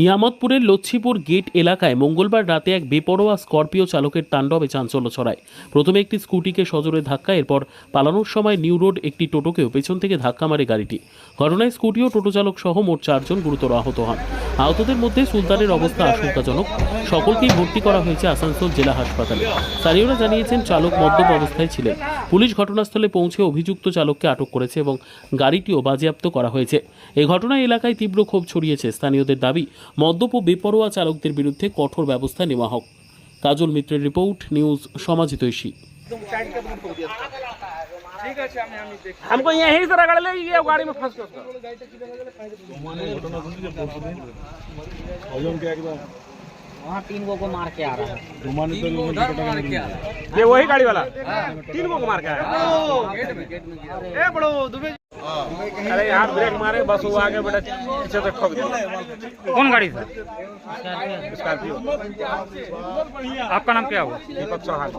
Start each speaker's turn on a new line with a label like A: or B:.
A: নিয়ামতপুরের লচ্ছিপুর gate এলাকায় মঙ্গলবার রাতে এক বেপরোয়া স্করপিও চালকের তাণ্ডবে চাঞ্চল্য ছড়ায়। প্রথমে একটি স্কুটিকে সজোরে ধাক্কা, এরপর পালানোর সময় নিউ রোড একটি টোটোকেও পেছন থেকে ধাক্কা মারে গাড়িটি। ঘটনায় স্কুটি ও টোটো চালক সহ মোট চারজন গুরুতর আহত হন। আহতদের মধ্যে সুলতানের অবস্থা আশঙ্কাজনক। সকলকেই ভর্তি করা হয়েছে আসানসোল জেলা হাসপাতালে। স্থানীয়রা জানিয়েছেন, চালক মদ্যপ অবস্থায় ছিলেন। পুলিশ ঘটনাস্থলে পৌঁছে অভিযুক্ত চালককে আটক করেছে এবং গাড়িটিও বাজেয়াপ্ত করা হয়েছে। এই ঘটনায় এলাকায় তীব্র ক্ষোভ ছড়িয়েছে। স্থানীয়দের দাবি মদ্যপ ও বেপরোয়া চালকদের বিরুদ্ধে কঠোর ব্যবস্থা নেওয়া হোক কাজল মিত্রের রিপোর্ট নিউজ সমাজিতৈষী
B: हमको यहीं से रगड़ ले ये गाड़ी में फंस के उसका
C: वहाँ तीन गो को मार के आ रहा है
B: ये वही गाड़ी वाला तीन को मार के आया ए बड़ो दुबे अरे यहाँ ब्रेक मारे, बस वो आगे बेटा पीछे से ठोक दिया।
C: कौन गाड़ी से
B: स्कॉर्पियो।
C: आपका नाम क्या हुआ?
B: दीपक चौहान।